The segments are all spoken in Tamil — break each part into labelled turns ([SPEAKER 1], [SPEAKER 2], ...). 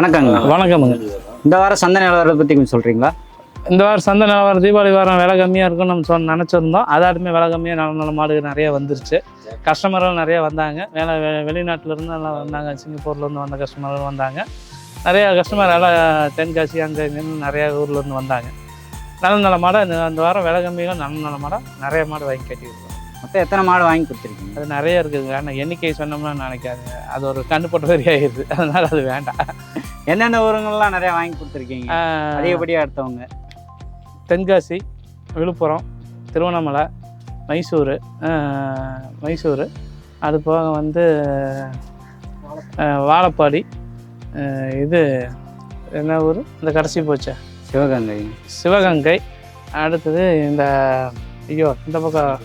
[SPEAKER 1] வணக்கங்க
[SPEAKER 2] வணக்கமுங்க.
[SPEAKER 1] இந்த வாரம் சந்தை நிலவரத்தை பற்றி கொஞ்சம் சொல்கிறீங்களா
[SPEAKER 2] இந்த வாரம் சந்தை நிலவரம் தீபாவளி வாரம் விலை கம்மியாக இருக்கும்னு நம்ம சொன்ன நினச்சிருந்தோம். அதாட்டுமே விலை கம்மியாக நல்ல நல்ல மாடு நிறைய வந்துருச்சு. கஸ்டமர்கள் நிறைய வந்தாங்க. வேலை வெ- வெளிநாட்டுல இருந்து எல்லாம் வந்தாங்க. சிங்கப்பூர்லேருந்து வந்த கஸ்டமர்கள் வந்தாங்க. நிறைய கஸ்டமர் எல்லாம் தென்காசி அங்கே இங்கேன்னு நிறைய ஊர்லேருந்து வந்தாங்க. நல்ல நல்ல மாடை இந்த அந்த வாரம் விலை கம்மியில் நல்ல நல்ல மாடை நிறைய மாடு வாங்கி கட்டியிருக்கோம்.
[SPEAKER 1] மொத்தம் எத்தனை மாடு வாங்கி கொடுத்துருக்கீங்க?
[SPEAKER 2] அது நிறைய இருக்குதுங்க ஆனால் எண்ணிக்கை சொன்னோம்னா நினைக்காதுங்க. அது ஒரு கண்டுபட்ட மாதிரி ஆயிடுது. அதனால அது வேண்டாம்.
[SPEAKER 1] என்னென்ன ஊருங்கள்லாம் நிறைய வாங்கி கொடுத்துருக்கீங்க? அதிகப்படியாக எடுத்தவங்க.
[SPEAKER 2] தென்காசி விழுப்புரம் திருவண்ணாமலை மைசூர் மைசூர். அது போக வந்து வாழப்பாடி இது என்ன ஊர்? இந்த கடைசி போச்சே.
[SPEAKER 1] சிவகங்கை.
[SPEAKER 2] சிவகங்கை. அடுத்தது இந்த ஐயோ இந்த பக்கம்.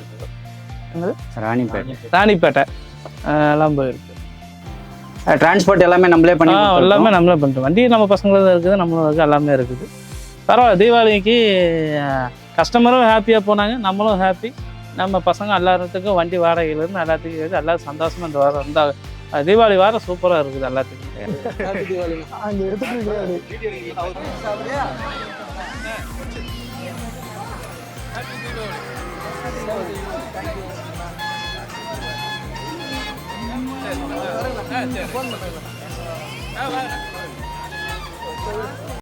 [SPEAKER 1] ராணிப்பேட்டை.
[SPEAKER 2] ராணிப்பேட்டை. எல்லாம் போயிருக்கு.
[SPEAKER 1] டிரான்ஸ்போர்ட் எல்லாமே நம்மளே பண்ணி.
[SPEAKER 2] எல்லாமே நம்மளே பண்ணிட்டோம். வண்டி நம்ம பசங்களும் இருக்குது நம்மளும் இருக்குது எல்லாமே இருக்குது. பரவாயில்ல தீபாவளிக்கு கஸ்டமரும் ஹாப்பியாக போனாங்க நம்மளும் ஹாப்பி நம்ம பசங்க எல்லாத்துக்கும் வண்டி வாடகையிலேருந்து எல்லாத்துக்கும் இருக்குது எல்லாரும் சந்தோஷமா இந்த வாரம் இந்த அஹ், தீபாவளி வாரம் சூப்பராக இருக்குது எல்லாத்துக்கும். 哎，对，关了，妹子。